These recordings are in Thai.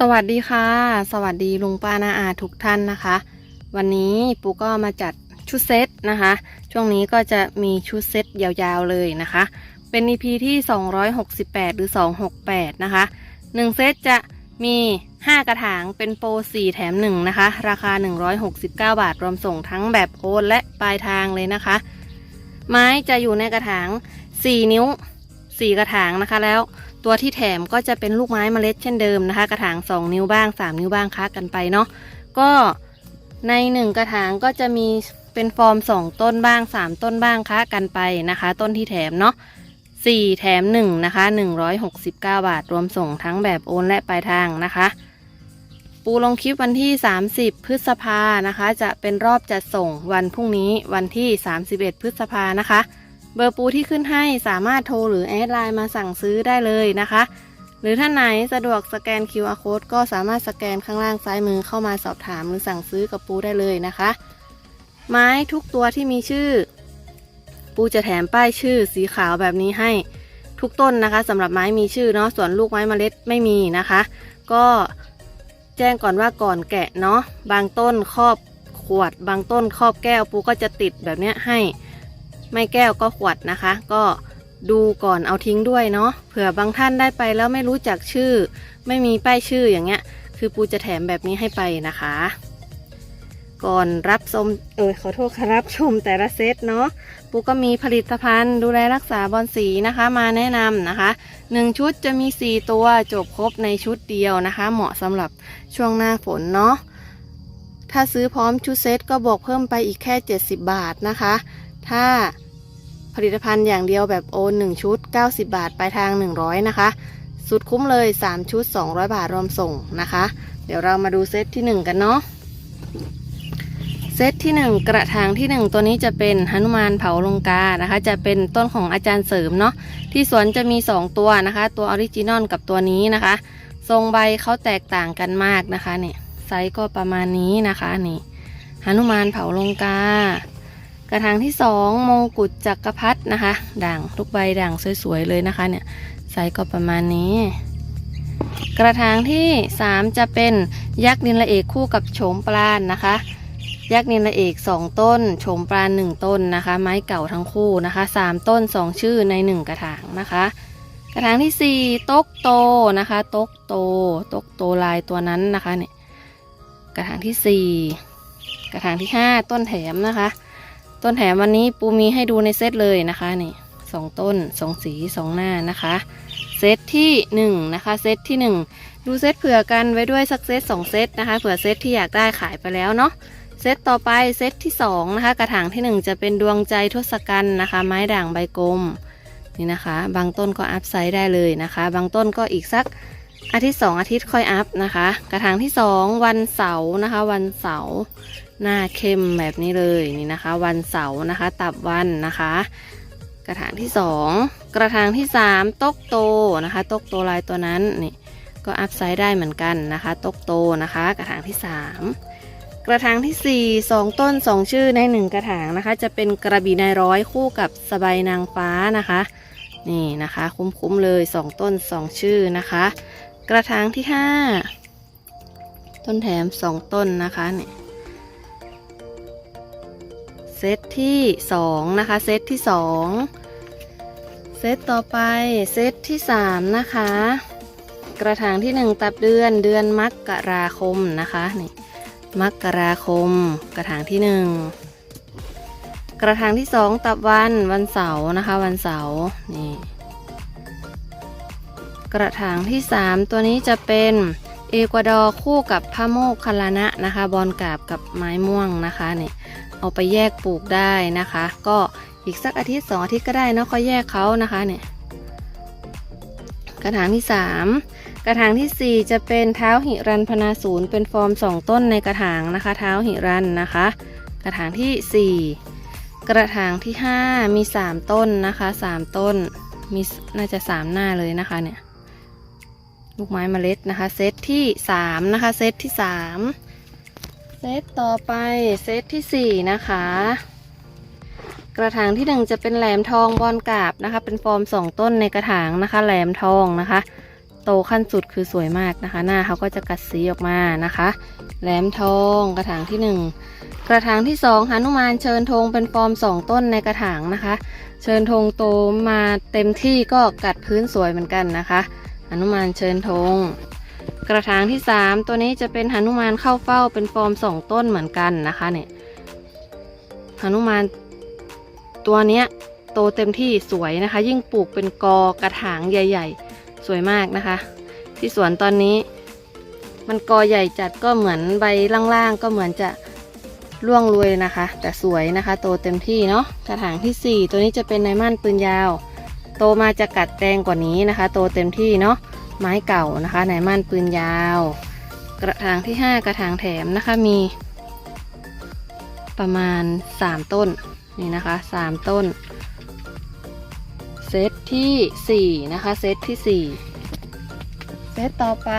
สวัสดีค่ะ สวัสดีลุงป้านาอาทุกท่านนะคะ วันนี้ปูก็มาจัดชุดเซตนะคะ ช่วงนี้ก็จะมีชุดเซตยาวๆเลยนะคะ เป็น EP ที่ 268 หรือ 268 นะคะ 1 เซตจะมี 5 กระถางเป็นโปร 4 แถม 1 นะคะ ราคา 169 บาทรวมส่งทั้งแบบโอนและปลายทางเลยนะคะ ไม้จะอยู่ในกระถาง 4 นิ้ว 4 กระถางนะคะแล้ว ตัวที่แถมก็จะเป็นลูกไม้เมล็ดเช่นเดิมนะคะ กระถาง 2 นิ้วบ้าง 3 นิ้วบ้างค้ากันไปเนาะก็ใน 1 กระถางก็จะมีเป็นฟอร์ม 2 ต้นบ้าง 3 ต้นบ้างค้ากันไปนะคะ ต้นที่แถมเนาะ4 แถม 1 นะคะ 169 บาท รวมส่งทั้งแบบโอนและปลายทางนะคะ ปูลงคลิปวันที่ 30 พฤษภานะคะ จะเป็นรอบจัดส่งวันพรุ่งนี้วันที่ 31 พฤษภานะคะ เบอร์ปูที่ขึ้นให้สามารถโทรหรือแอดไลน์มาสั่งซื้อได้เลยนะคะ หรือท่านไหนสะดวกสแกน QR code ก็สามารถสแกนข้างล่างซ้ายมือเข้ามาสอบถามหรือสั่งซื้อกับปูได้เลยนะคะ ไม้ทุกตัวที่มีชื่อ ปูจะแถมป้ายชื่อสีขาวแบบนี้ให้ทุกต้นนะคะสำหรับไม้มีชื่อเนาะส่วนลูกไม้เมล็ดไม่มีนะคะ ก็แจ้งก่อนว่าก่อนแกะเนาะบางต้นครอบขวด บางต้นครอบแก้วปูก็จะติดแบบนี้ให้ ไม่แก้วก็ขวดนะคะ ก็ดูก่อนเอาทิ้งด้วยเนาะเผื่อบางท่านได้ไปแล้วไม่รู้จักชื่อ ไม่มีป้ายชื่ออย่างเงี้ย คือปูจะแถมแบบนี้ให้ไปนะคะ ก่อนรับชมเออขอโทษค่ะรับ ชมแต่ละเซตเนาะปูก็มีผลิตภัณฑ์ดูแลรักษาบอลสีนะคะ มาแนะนำนะคะหนึ่งชุดจะมี 4 ตัวจบครบในชุดเดียวนะคะ เหมาะสำหรับช่วงหน้าฝนเนาะถ้าซื้อพร้อมชุดเซตก็บวกเพิ่มไปอีกแค่ 70 บาทนะคะ ถ้า ผลิตภัณฑ์อย่างเดียวแบบโอน 1 ชุด 90 บาทปลายทาง 100 นะคะ สุดคุ้มเลย 3 ชุด 200 บาทรวมส่งนะคะ เดี๋ยวเรามาดูเซตที่ 1 กันเนาะเซตที่ 1 กระถางที่ 1 ตัวนี้จะเป็นหนุมานเผาลงกานะคะ จะเป็นต้นของอาจารย์เสริมเนาะที่สวนจะมี 2 ตัวนะคะ ตัวออริจินอลกับตัวนี้นะคะ ทรงใบเขาแตกต่างกันมากนะคะเนี่ยไซส์ก็ประมาณนี้นะคะนี่หนุมานเผาลงกา ระถางที่สองมงกุฎจักกรพรรดินะคะ ด่างทุกใบด่างสวยๆเลยนะคะเนี่ยไซส์ก็ประมาณนี้ กระถางที่สามจะเป็นยักษ์นินละเอกคู่กับโฉมปราณนะคะยักษ์นินละเอกสองต้นโฉมปราหนึ่งต้นนะคะ ไม้เก่าทั้งคู่นะคะสามต้นสองชื่อในหนึ่งกระถางนะคะ กระถางที่สี่ตกโตนะคะตกโตตกโตลายตัวนั้นนะคะเนี่ยกระถางที่สี่กระถางที่ห้าต้นแถมนะคะ ต้นแถมวันนี้ปูมีให้ดูในเซตเลยนะคะนี่สองต้นสองสีสองหน้านะคะ เซตที่หนึ่งนะคะเซตที่หนึ่งดูเซตเผื่อกันไว้ด้วยสักเซตสองเซตนะคะเผื่อเซตที่อยากได้ขายไปแล้วเนาะเซตต่อไปเซตที่สองนะคะ กระถางที่หนึ่งจะเป็นดวงใจทศกัณฐ์นะคะ ไม้ด่างใบกลมนี่นะคะ บางต้นก็อัพไซด์ได้เลยนะคะ บางต้นก็อีกสักอาทิตย์สองอาทิตย์ค่อยอัพนะคะ กระถางที่สองวันเสาร์นะคะ วันเสาร์ หน้าเข้มแบบนี้เลยนี่นะคะ วันเสาร์นะคะ ตับวันนะคะ กระถางที่สองกระถางที่สามตกโตนะคะตกโตลายตัวนั้นนี่ก็อัพไซด์ได้เหมือนกันนะคะตกโตนะคะ กระถางที่สามกระถางที่สี่สองต้นสองชื่อในหนึ่งกระถางนะคะ จะเป็นกระบี่นายร้อยคู่กับสบายนางฟ้านะคะ นี่นะคะ คุ้มๆเลยสองต้นสองชื่อนะคะ กระถางที่ห้าต้นแถมสองต้นนะคะเนี่ย ซตที่2นะคะเซตที่ 2 เซตต่อไปเซตที่ 3 นะคะ กระถางที่ 1 ตับเดือนเดือนมกราคมนะคะนี่มกราคม กระถางที่ 1 กระถางที่ 2 ตับวันวันเสาร์นะคะวันเสาร์นี่กระถางที่ 3 ตัวนี้จะเป็นเอกวาดอร์คู่กับพะโมกคลานะนะคะ บอลกาบกับไม้ม่วงนะคะนี่ เอาไปแยกปลูกได้นะคะ ก็อีกสักอาทิตย์สองอาทิตย์ก็ได้เนาะค่อยแยกเขานะคะเนี่ยกระถางที่ 3 กระถางทีสี่ 4 จะเป็นเท้าหิรันพนาศูนย์เป็นฟอร์ม 2 ต้นในกระถางนะคะ เท้าหิรันนะคะ กระถางที่ 4 กระถางที่ 5 มี 3 ต้นนะคะ 3 ต้นมีน่าจะ 3 หน้าเลยนะคะเนี่ยลูกไม้เมล็ดนะคะ เซตที่ 3 นะคะ เซตที่ 3 เซตต่อไปเซตที่ 4 นะคะ กระถางที่ 1 จะเป็นแหลมทองบอลกาบนะคะ เป็นฟอร์ม 2 ต้นในกระถางนะคะ แหลมทองนะคะ โตขั้นสุดคือสวยมากนะคะ หน้าเขาก็จะกัดสีออกมานะคะ แหลมทองกระถางที่หนึ่งกระถางที่สองหนุมานเชิญธงเป็นฟอร์มสองต้นในกระถางนะคะ เชิญธงโตมาเต็มที่ก็กัดพื้นสวยเหมือนกันนะคะหนุมานเชิญธง กระถางที่สามตัวนี้จะเป็นหนุมานเข้าเฝ้าเป็นฟอร์มสองต้นเหมือนกันนะคะเนี่ยหนุมานตัวเนี้ยโตเต็มที่สวยนะคะ ยิ่งปลูกเป็นกอกระถางใหญ่ ๆ สวยมากนะคะ ที่สวนตอนนี้มันกอใหญ่จัดก็เหมือนใบล่างๆก็เหมือนจะร่วงรวยนะคะ แต่สวยนะคะ โตเต็มที่เนาะกระถางที่ 4 ตัวนี้จะเป็นไนมั่นปืนยาว โตมาจะกัดแดงกว่านี้นะคะ โตเต็มที่เนาะ ไม้เก่านะคะไหนมั่นปืนยาว กระถางที่ 5 กระถางแถมนะคะมี ประมาณ 3 ต้นนี่นะคะ 3 ต้น เซตที่ 4 นะคะ เซตที่ 4 เซตต่อไป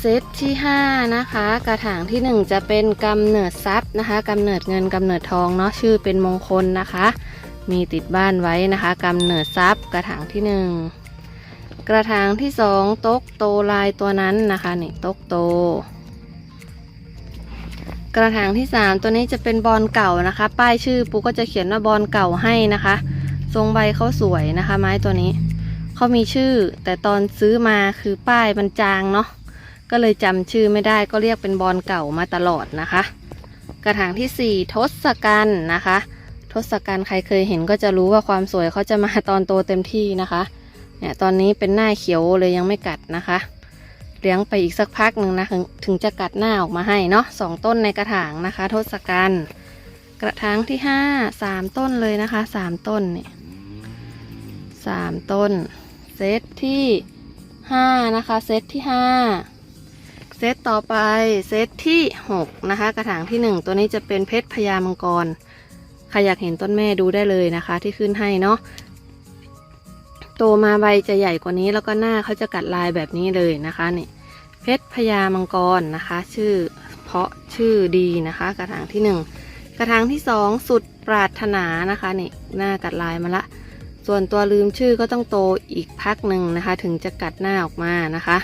เซตที่ 5 นะคะ กระถางที่ 1 จะเป็นกำเนิดทรัพย์นะคะกำเนิดเงินกำเนิดทองเนาะชื่อเป็นมงคลนะคะ มีติดบ้านไว้นะคะกำเนิดทรัพย์กระถางที่ 1 กระถางที่2โต๊กโตลายตัวนั้นนะคะนี่โต๊กโต กระถางที่3ตัวนี้จะเป็นบอลเก่านะคะ ป้ายชื่อปูก็จะเขียนว่าบอลเก่าให้นะคะ ทรงใบเขาสวยนะคะ ไม้ตัวนี้เขามีชื่อ แต่ตอนซื้อมาคือป้ายมันจางเนาะก็เลยจำชื่อไม่ได้ก็เรียกเป็นบอลเก่ามาตลอดนะคะ กระถางที่4ทศกัณฐ์นะคะ ทศกัณฐ์ใครเคยเห็นก็จะรู้ว่าความสวยเขาจะมาตอนโตเต็มที่นะคะ เนี่ยตอนนี้เป็นหน้าเขียวเลยยังไม่กัดนะคะ เลี้ยงไปอีกสักพักหนึ่งนะถงถึงจะกัดหน้าออกมาให้เนาะสองต้นในกระถางนะคะ ทศกัณฐ์กระถางที่ห้าสามต้นเลยนะคะสามต้นเนี่ยสามต้น เซตที่ห้านะคะ เซตที่ห้าเซตต่อไปเซตที่หกนะคะ กระถางที่หนึ่งตัวนี้จะเป็นเพชรพญามังกรใครอยากเห็นต้นแม่ดูได้เลยนะคะ ที่ขึ้นให้เนาะ โตมาใบจะใหญ่กว่านี้แล้วก็หน้าเขาจะกัดลายแบบนี้เลยนะคะนี่เพชรพญามังกรนะคะ ชื่อเพาะชื่อดีนะคะ กระถางที่หนึ่งกระถางที่สองสุดปรารถนานะคะนี่หน้ากัดลายมาละ ส่วนตัวลืมชื่อก็ต้องโตอีกพักหนึ่งนะคะ ถึงจะกัดหน้าออกมานะคะ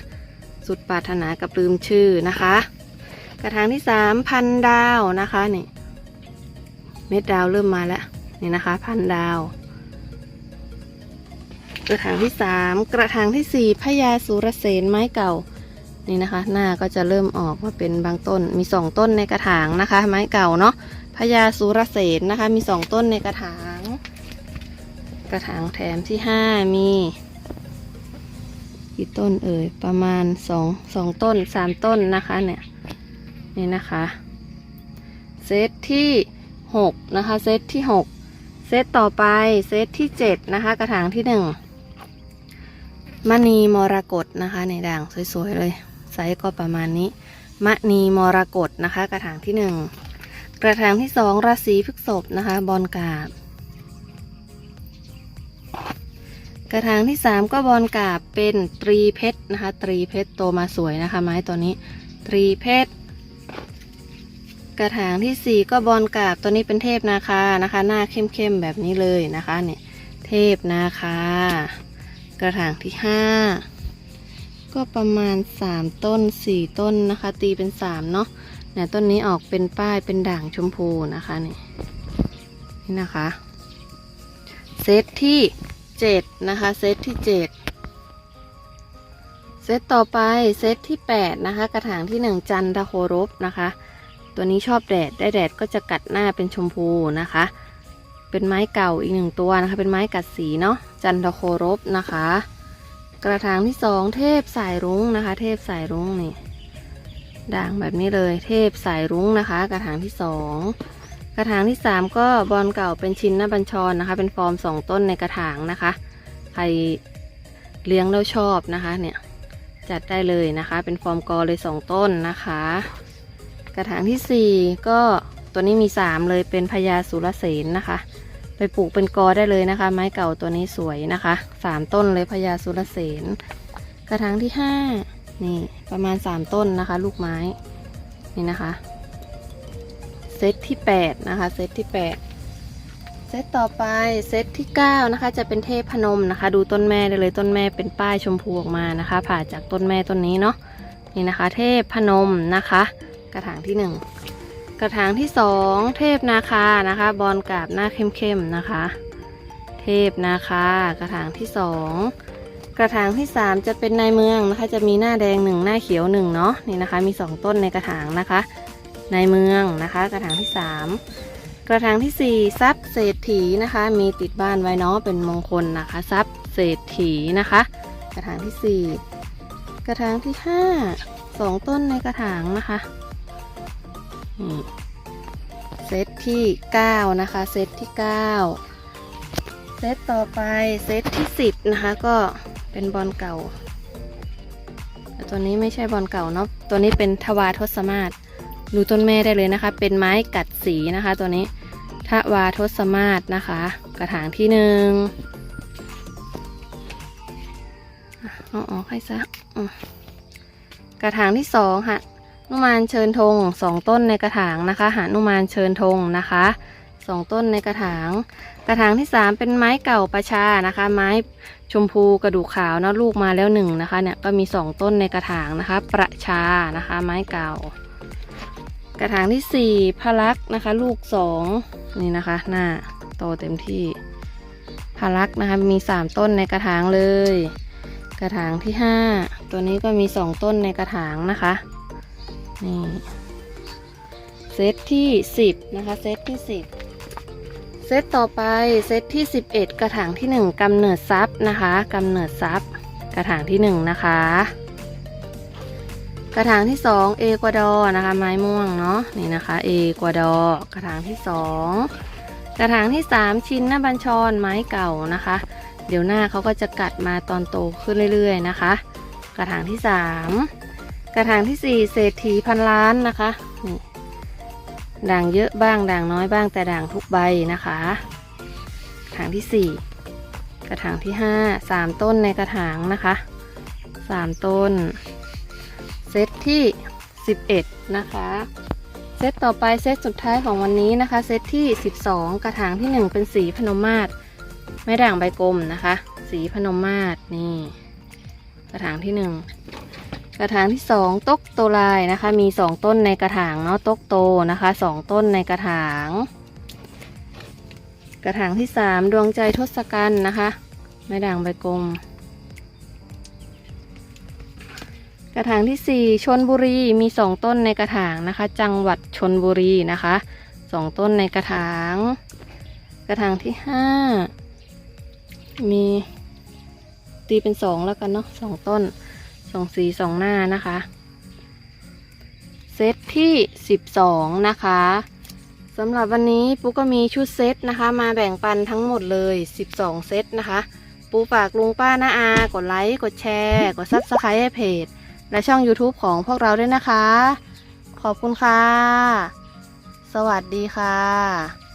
สุดปรารถนากับลืมชื่อนะคะ กระถางที่สามพันดาวนะคะนี่เม็ดดาวเริ่มมาแล้วนี่นะคะ พันดาว กระถางที่สามกระถางที่สี่พญาสุรเสนไม้เก่านี่นะคะ หน้าก็จะเริ่มออกมาเป็นบางต้นมีสองต้นในกระถางนะคะ ไม้เก่าเนาะพญาสุรเสนนะคะ มีสองต้นในกระถาง กระถางแถมที่ห้ามีกี่ต้นเอ่ยประมาณสองสองต้นสามต้นนะคะเนี่ยนี่นะคะเซตที่หกนะคะ เซตที่หกเซตต่อไปเซตที่เจ็ดนะคะ กระถางที่หนึ่ง มณีมรกตนะคะ ในด่างสวยๆเลยไซส์ก็ประมาณนี้มณีมรกตนะคะ กระถางที่หนึ่งกระถางที่สองราศีพฤษภนะคะ บอลกาบ กระถางที่สามก็บอลกาบเป็นตรีเพชรนะคะ ตรีเพชรโตมาสวยนะคะ ไม้ตัวนี้ ตรีเพชรกระถางที่สี่ก็บอลกาบตัวนี้เป็นเทพนาคานะคะ หน้าเข้มๆแบบนี้เลยนะคะเนี่ยเทพนาคา กระถางที่ห้าก็ประมาณสามต้นสี่ต้นนะคะ ตีเป็นสามเนาะเนี่ยต้นนี้ออกเป็นป้ายเป็นด่างชมพูนะคะนี่นี่นะคะ เซตที่เจ็ดนะคะ เซตที่เจ็ดเซตต่อไปเซตที่แปดนะคะ กระถางที่หนึ่งจันทโครบนะคะ ตัวนี้ชอบแดดได้แดดก็จะกัดหน้าเป็นชมพูนะคะ เป็นไม้เก่าอีกหนึ่งตัวนะคะ เป็นไม้กัดสีเนาะจันทโครบนะคะ กระถางที่สองเทพสายรุ้งนะคะ เทพสายรุ้งนี่ด่างแบบนี้เลยเทพสายรุ้งนะคะ กระถางที่สองกระถางที่สามก็บอลเก่าเป็นชิ้นหน้าบัญชรนะคะ เป็นฟอร์มสองต้นในกระถางนะคะ ใครเลี้ยงแล้วชอบนะคะเนี่ยจัดได้เลยนะคะ เป็นฟอร์มกอเลยสองต้นนะคะ กระถางที่สี่ก็ตัวนี้มีสามเลยเป็นพญาสุรเสนนะคะ ไปปลูกเป็นกอได้เลยนะคะ ไม้เก่าตัวนี้สวยนะคะสามต้นเลยพญาสุรเสนกระถางที่ห้านี่ประมาณสามต้นนะคะ ลูกไม้นี่นะคะเซตที่แปดนะคะเซตที่แปดเซตต่อไปเซตที่9นะคะ จะเป็นเทพพนมนะคะ ดูต้นแม่ได้เลยต้นแม่เป็นป้ายชมพูออกมานะคะ ผ่าจากต้นแม่ต้นนี้เนาะนี่นะคะ เทพพนมนะคะ กระถางที่1 กระถางที่2เทพนาคานะคะ บอลกราบหน้าเข้มๆนะคะ เทพนาคากระถางที่2กระถางที่3จะเป็นในเมืองนะคะ จะมีหน้าแดงหนึ่งหน้าเขียวหนึ่งเนาะนี่นะคะ มี2ต้นในกระถางนะคะ ในเมืองนะคะ กระถางที่3กระถางที่4ซับเศรษฐีนะคะ มีติดบ้านไว้เนาะเป็นมงคลนะคะซับเศรษฐีนะคะ กระถางที่4กระถางที่5 2ต้นในกระถางนะคะ เซตที่ 9 นะคะ เซตที่ 9 เซตต่อไปเซตที่ 10 นะคะ ก็เป็นบอลเก่าแต่ตัวนี้ไม่ใช่บอลเก่าเนาะตัวนี้เป็นทวารทศมาศดูต้นแม่ได้เลยนะคะ เป็นไม้กัดสีนะคะ ตัวนี้ทวาทศมาศนะคะ กระถางที่หนึ่งอะเอให้ซะกระถางที่สองค่ะ นุมานเชิญธงสองต้นในกระถางนะคะหานุมานเชิญธงนะคะสองต้นในกระถาง กระถางที่สามเป็นไม้เก่าประชานะคะ ไม้ชมพูกระดูกขาวเนอะลูกมาแล้วหนึ่งนะคะเนี่ยก็มีสองต้นในกระถางนะคะ ประชานะคะ ไม้เก่า กระถางที่สี่พลักนะคะ ลูกสองนี่นะคะหน้าโตเต็มที่พะลักนะคะมีสามต้นในกระถางเลย กระถางที่ห้าตัวนี้ก็มีสองต้นในกระถางนะคะ นี่เซตที่สิบนะคะ เซตที่สิบเซตต่อไปเซตที่สิบเอ็ดกระถางที่หนึ่งกำเนิดซับนะคะกำเนิดซับกระถางที่หนึ่งนะคะ กระถางที่สองเอกวาดอร์นะคะ ไม้ม่วงเนาะนี่นะคะ เอกวาดอร์กระถางที่สองกระถางที่สามชินหน้าบัญชรไม้เก่านะคะ เดี๋ยวหน้าเขาก็จะกัดมาตอนโตขึ้นเรื่อยๆนะคะ กระถางที่สาม กระถางที่สี่เศรษฐีพันล้านนะคะนี่ด่างเยอะบ้างด่างน้อยบ้างแต่ด่างทุกใบนะคะกระถางที่สี่กระถางที่ห้าสามต้นในกระถางนะคะสามต้น เซตที่11นะคะเซตต่อไปเซตสุดท้ายของวันนี้นะคะ เซตที่ 12 กระถางที่ 1 เป็นสีพนมมาศไม้ด่างใบกลมนะคะ สีพนมมาศนี่ กระถางที่ 1 กระถางที่2ตกโตลายนะคะ มี2ต้นในกระถางเนาะตกโตนะคะ2ต้นในกระถาง กระถางที่3ดวงใจทศกัณฐ์นะคะไม้ด่างใบกลม กระถางที่4ชนบุรีมี2ต้นในกระถางนะคะ จังหวัดชนบุรีนะคะ2ต้นในกระถาง กระถางที่5มีตีเป็น2แล้วกันเนาะ2ต้น 2สี2หน้านะคะ เซตที่12นะคะสำหรับวันนี้ปูก็มีชุดเซตนะคะ มาแบ่งปันทั้งหมดเลย 12 เซตนะคะ ปูฝากลุงป้าน้าอา กดไลค์ กดแชร์ กดซับสไครต์ให้เพจ และช่อง YouTube ของพวกเราด้วยนะคะ ขอบคุณค่ะ สวัสดีค่ะ